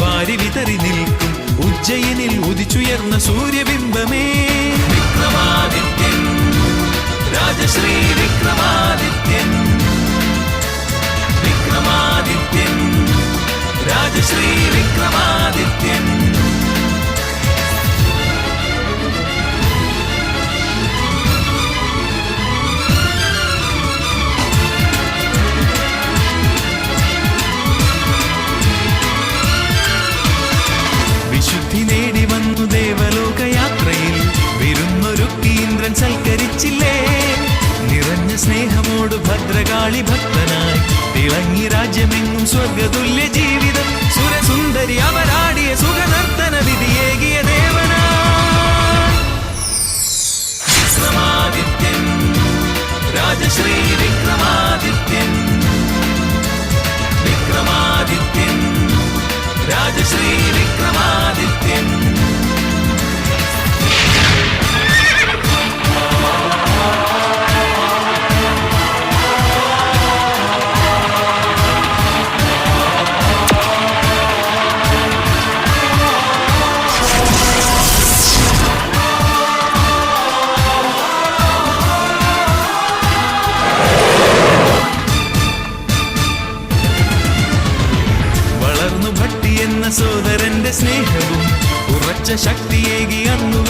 വാരി വിതറി നിൽക്കും. ഉജ്ജയിനിൽ ഉദിച്ചുയർന്ന സൂര്യബിംബമേ. വിക്രമാദിത്യൻ രാജശ്രീ വിക്രമാദിത്യൻ. വിക്രമാദിത്യൻ രാജശ്രീ വിക്രമാദിത്യൻ. സ്നേഹമോട് ഭദ്രകാളി ഭക്തനായി. തിളങ്ങി രാജ്യമെങ്ങും സ്വർഗതുല്യ ജീവിതം. സുരസുന്ദരി അവരാടിയ സുഖനർത്തന വിധിയേകിയ ദേവനാ വിക്രമാദിത്യൻ രാജശ്രീ വിക്രമാദിത്യൻ. വിക്രമാദിത്യൻ രാജശ്രീ വിക്രമാദിത്യൻ സോദരന്റെ സ്നേഹവും ഉറച്ച ശക്തിയേകി അന്നു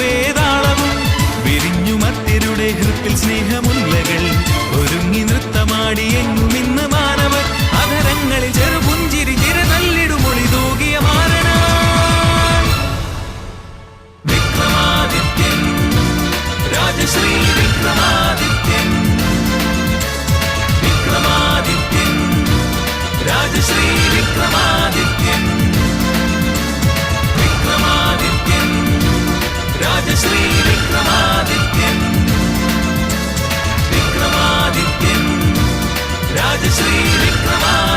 Come on.